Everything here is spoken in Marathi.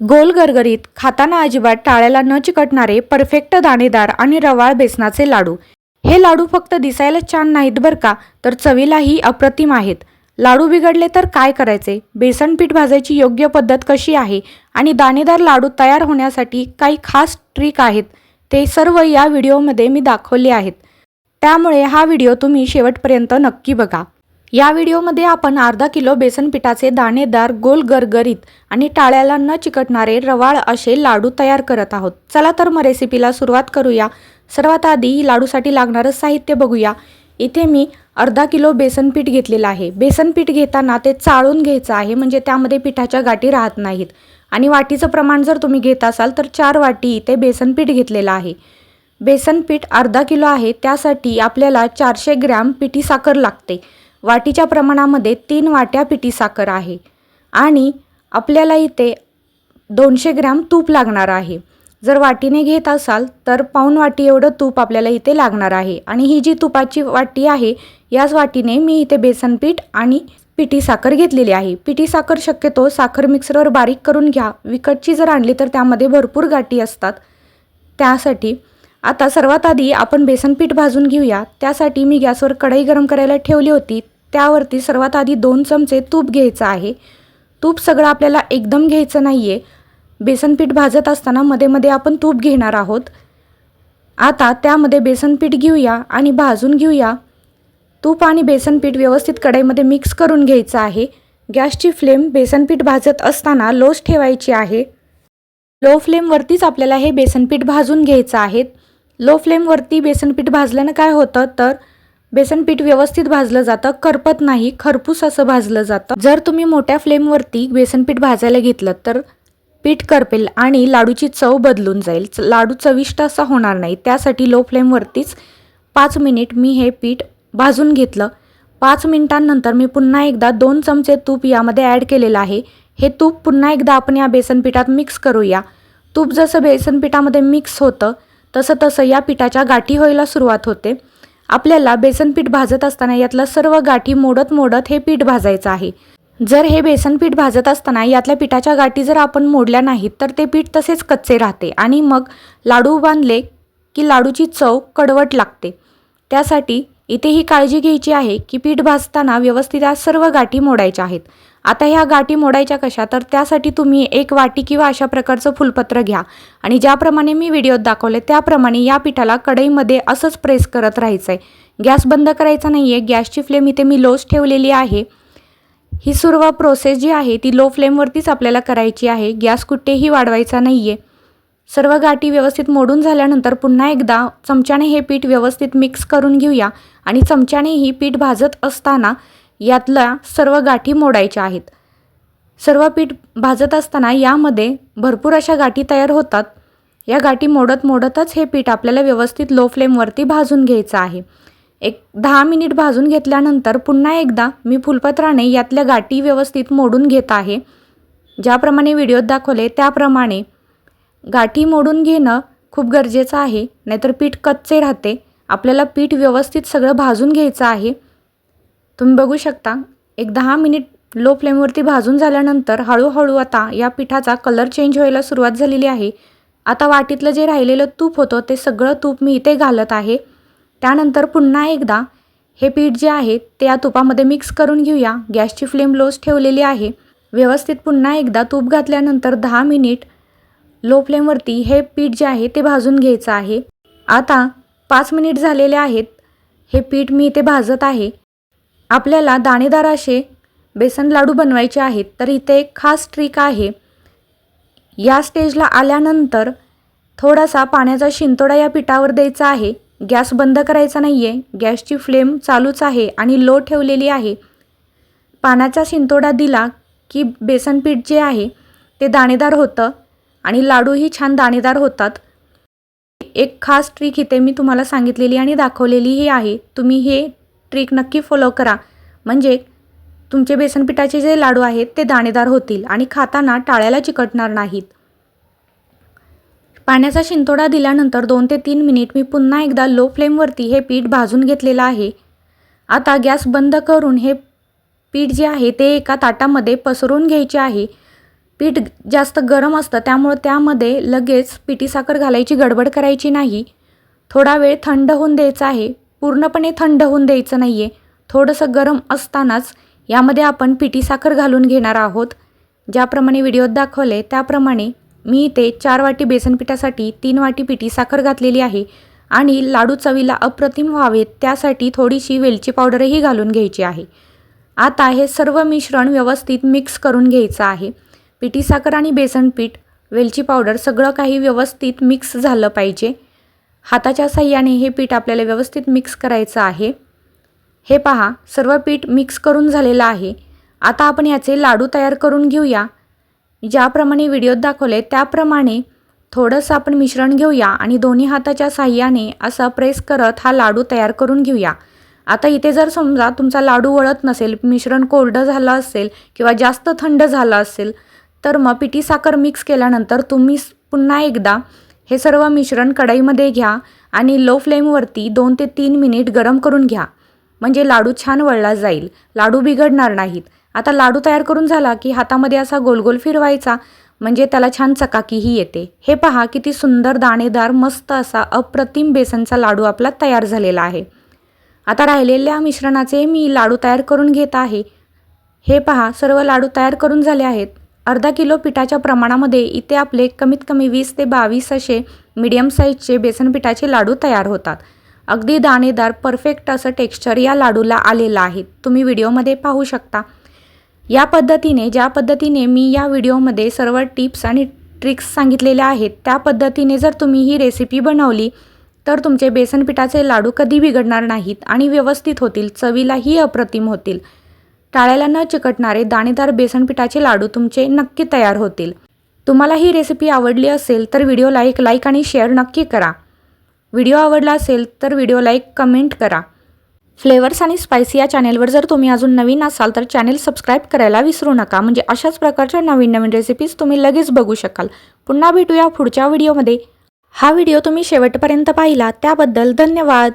गोल गरगरीत खाताना अजिबात टाळ्याला न चिकटणारे परफेक्ट दाणेदार आणि रवाळ बेसनाचे लाडू. हे लाडू फक्त दिसायला छान नाहीत बरं का? तर चवीलाही अप्रतिम आहेत. लाडू बिघडले तर काय करायचे? बेसन पीठ भाजायची योग्य पद्धत कशी आहे? आणि दाणेदार लाडू तयार होण्यासाठी काही खास ट्रिक आहेत? ते सर्व या व्हिडिओमध्ये मी दाखवले आहेत. त्यामुळे हा व्हिडिओ तुम्ही शेवटपर्यंत नक्की बघा. या व्हिडिओमध्ये आपण अर्धा किलो बेसन पिठाचे दाणेदार गोल गरगरीत आणि टाळ्याला न चिकटणारे रवाळ असे लाडू तयार करत आहोत. चला तर मग रेसिपीला सुरुवात करूया. सर्वात आधी लाडूसाठी लागणारं साहित्य बघूया. इथे मी अर्धा किलो बेसन पीठ घेतलेलं आहे. बेसन पीठ घेताना ते चाळून घ्यायचं आहे म्हणजे त्यामध्ये पिठाच्या गाठी राहत नाहीत. आणि वाटीचं प्रमाण जर तुम्ही घेत असाल तर चार वाटी इथे बेसन पीठ घेतलेलं आहे. बेसन पीठ अर्धा किलो आहे त्यासाठी आपल्याला चारशे ग्रॅम पिठी साखर लागते. वाटीच्या प्रमाणामध्ये तीन वाट्या पिठी साखर आहे. आणि आपल्याला इथे दोनशे ग्रॅम तूप लागणार आहे. जर वाटीने घेत असाल तर पाऊण वाटी एवढं तूप आपल्याला इथे लागणार आहे. आणि ही जी तुपाची वाटी आहे याच वाटीने मी इथे बेसन पीठ आणि पिठी साखर घेतलेली आहे. पिठी साखर शक्यतो साखर मिक्सरवर बारीक करून घ्या. विकतची जर आणली तर त्यामध्ये भरपूर गाठी असतात. त्यासाठी आता सर्वात आधी आपण बेसन पीठ भाजून घेऊया. त्यासाठी मी गॅसवर कढई गरम करायला ठेवली होती. त्यावरती सर्वात आधी दोन चमचे तूप घ्यायचं आहे. तूप सगळं आपल्याला एकदम घ्यायचं नाही आहे बेसनपीठ भाजत असताना मध्ये मध्ये आपण तूप घेणार आहोत. आता त्यामध्ये बेसनपीठ घेऊया आणि भाजून घेऊया. तूप आणि बेसनपीठ व्यवस्थित कढईमध्ये मिक्स करून घ्यायचं आहे. गॅसची फ्लेम बेसनपीठ भाजत असताना लोच ठेवायची आहे. लो फ्लेमवरतीच आपल्याला हे बेसनपीठ भाजून घ्यायचं आहे. लो फ्लेमवरती बेसनपीठ भाजल्यानं काय होतं? तर बेसन पीठ व्यवस्थित भाजलं जातं करपत नाही खरपूस असं भाजलं जातं. जर तुम्ही मोठ्या फ्लेमवरती बेसन पीठ भाजायला घेतलं तर पीठ करपेल आणि लाडूची चव बदलून जाईल. च- लाडू चविष्ट असा होणार नाही. त्यासाठी लो फ्लेमवरतीच पाच मिनिट मी हे पीठ भाजून घेतलं. पाच मिनिटांनंतर मी पुन्हा एकदा दोन चमचे तूप यामध्ये ॲड केलेलं आहे. हे तूप पुन्हा एकदा आपण या बेसन पिठात मिक्स करूया. तूप जसं बेसन पिठामध्ये मिक्स होतं तसं तसं या पिठाच्या गाठी व्हायला सुरुवात होते. आपल्याला बेसन पीठ भाजत असताना यातलं सर्व गाठी मोडत मोडत हे पीठ भाजायचं आहे. जर हे बेसन पीठ भाजत असताना यातल्या पिठाच्या गाठी जर आपण मोडल्या नाहीत तर ते पीठ तसेच कच्चे राहते आणि मग लाडू बांधले की लाडूची चव कडवट लागते. त्यासाठी इथे ही काळजी घ्यायची आहे की पीठ भाजताना व्यवस्थित सर्व गाठी मोडायच्या आहेत. आता ह्या गाठी मोडायच्या कशा? तर त्यासाठी तुम्ही एक वाटी किंवा अशा प्रकारचं फुलपत्र घ्या. आणि ज्याप्रमाणे मी व्हिडिओत दाखवले त्याप्रमाणे या पिठाला कढईमध्ये असंच प्रेस करत राहायचं आहे गॅस बंद करायचा नाही आहे गॅसची फ्लेम इथे मी लोच ठेवलेली आहे. ही सर्व प्रोसेस जी आहे ती लो फ्लेमवरतीच आपल्याला करायची आहे. गॅस कुठेही वाढवायचा नाही आहे सर्व गाठी व्यवस्थित मोडून झाल्यानंतर पुन्हा एकदा चमच्याने हे पीठ व्यवस्थित मिक्स करून घेऊया. आणि चमच्याने ही पीठ भाजत असताना यातल्या सर्व गाठी मोडायच्या आहेत. सर्व पीठ भाजत असताना यामध्ये भरपूर अशा गाठी तयार होतात. या गाठी मोडत मोडतच हे पीठ आपल्याला व्यवस्थित लो फ्लेमवरती भाजून घ्यायचं आहे. एक दहा मिनिट भाजून घेतल्यानंतर पुन्हा एकदा मी फुलपत्राने यातल्या गाठी व्यवस्थित मोडून घेत आहे. ज्याप्रमाणे व्हिडिओत दाखवले त्याप्रमाणे गाठी मोडून घेणं खूप गरजेचं आहे. नाहीतर पीठ कच्चे राहते. आपल्याला पीठ व्यवस्थित सगळं भाजून घ्यायचं आहे. तुम्ही बघू शकता एक दहा मिनिट लो फ्लेमवरती भाजून झाल्यानंतर हळूहळू आता या पिठाचा कलर चेंज व्हायला सुरुवात झालेली आहे. आता वाटीतलं जे राहिलेलं तूप होतं ते सगळं तूप मी इथे घालत आहे. त्यानंतर पुन्हा एकदा हे पीठ जे आहे ते या तुपामध्ये मिक्स करून घेऊया. गॅसची फ्लेम लोच ठेवलेली आहे. व्यवस्थित पुन्हा एकदा तूप घातल्यानंतर दहा मिनिट लो फ्लेमवरती हे पीठ जे आहे ते भाजून घ्यायचं आहे. आता पाच मिनिट झालेले आहेत. हे पीठ मी इथे भाजत आहे. आपल्याला दाणेदार असे बेसन लाडू बनवायचे आहेत तर इथे एक खास ट्रिक आहे. या स्टेजला आल्यानंतर थोडासा पाण्याचा शिंतोडा या पिठावर द्यायचा आहे. गॅस बंद करायचा नाही आहे गॅसची फ्लेम चालूच आहे आणि लो ठेवलेली आहे. पाण्याचा शिंतोडा दिला की बेसन पीठ जे आहे ते दाणेदार होतं आणि लाडूही छान दाणेदार होतात. एक खास ट्रिक इथे मी तुम्हाला सांगितलेली आणि दाखवलेलीही आहे. तुम्ही हे ट्रिक नक्की फॉलो करा. म्हणजे तुमचे बेसन पिठाचे जे लाडू आहेत ते दाणेदार होतील आणि खाताना टाळ्याला चिकटणार नाहीत. पाण्याचा शिंतोडा दिल्यानंतर दोन ते तीन मिनिट मी पुन्हा एकदा लो फ्लेमवरती हे पीठ भाजून घेतलेलं आहे. आता गॅस बंद करून हे पीठ जे आहे ते एका ताटामध्ये पसरून घ्यायचे आहे. पीठ जास्त गरम असतं त्यामुळं त्यामध्ये लगेच पिठी साखर घालायची गडबड करायची नाही. थोडा वेळ थंड होऊन द्यायचा आहे. पूर्णपणे थंड होऊन द्यायचं नाही आहे थोडंसं गरम असतानाच यामध्ये आपण पिठी साखर घालून घेणार आहोत. ज्याप्रमाणे व्हिडिओत दाखवले त्याप्रमाणे मी इथे चार वाटी बेसन पिठासाठी तीन वाटी पिठी साखर घातलेली आहे आणि लाडू चवीला अप्रतिम व्हावेत त्यासाठी थोडीशी वेलची पावडरही घालून घ्यायची आहे. आता हे सर्व मिश्रण व्यवस्थित मिक्स करून घ्यायचं आहे. पिठी साखर आणि बेसन पीठ वेलची पावडर सगळं काही व्यवस्थित मिक्स झालं पाहिजे. हाताच्या साह्याने हे पीठ आपल्याला व्यवस्थित मिक्स करायचं आहे. हे पहा सर्व पीठ मिक्स करून झालेलं आहे. आता आपण याचे लाडू तयार करून घेऊया. ज्याप्रमाणे व्हिडिओत दाखवले त्याप्रमाणे थोडंसं आपण मिश्रण घेऊया आणि दोन्ही हाताच्या साह्याने असा प्रेस करत हा लाडू तयार करून घेऊया. आता इथे जर समजा तुमचा लाडू वळत नसेल मिश्रण कोरडं झालं असेल किंवा जास्त थंड झालं असेल तर मग पिठी साखर मिक्स केल्यानंतर तुम्ही पुन्हा एकदा हे सर्व मिश्रण कढईमध्ये घ्या आणि लो फ्लेमवरती दोन ते तीन मिनिट गरम करून घ्या. म्हणजे लाडू छान वळला जाईल. लाडू बिघडणार नाहीत. आता लाडू तयार करून झाला की हातामध्ये असा गोल गोल फिरवायचा. म्हणजे त्याला छान चकाकीही येते. हे पहा किती सुंदर दाणेदार मस्त असा अप्रतिम बेसनचा लाडू आपला तयार झालेला आहे. आता राहिलेल्या मिश्रणाचे मी लाडू तयार करून घेत आहे. हे पहा सर्व लाडू तयार करून झाले आहेत. अर्धा किलो पिठाच्या प्रमाणामध्ये इथे आपले कमीत कमी वीस ते बावीस असे मीडियम साईजचे बेसन पिठाचे लाडू तयार होतात. अगदी दाणेदार परफेक्ट असं टेक्स्चर या लाडूला आलेलं आहे. तुम्ही व्हिडिओमध्ये पाहू शकता. या पद्धतीने ज्या पद्धतीने मी या व्हिडिओमध्ये सर्व टिप्स आणि ट्रिक्स सांगितलेल्या आहेत त्या पद्धतीने जर तुम्ही ही रेसिपी बनवली तर तुमचे बेसन पिठाचे लाडू कधी बिघडणार नाहीत आणि व्यवस्थित होतील चवीलाही अप्रतिम होतील. टाळ्याला न चिकटणारे दाणेदार बेसन पिठाचे लाडू तुमचे नक्की तयार होतील. तुम्हाला ही रेसिपी आवडली असेल तर व्हिडिओला एक लाईक आणि शेअर नक्की करा. व्हिडिओ आवडला असेल तर व्हिडिओला एक कमेंट करा. फ्लेवर्स आणि स्पायसी या चॅनेलवर जर तुम्ही अजून नवीन असाल तर चॅनेल सबस्क्राईब करायला विसरू नका. म्हणजे अशाच प्रकारच्या नवीन नवीन रेसिपीज तुम्ही लगेच बघू शकाल. पुन्हा भेटूया पुढच्या व्हिडिओमध्ये हा व्हिडिओ तुम्ही शेवटपर्यंत पाहिला. त्याबद्दल धन्यवाद.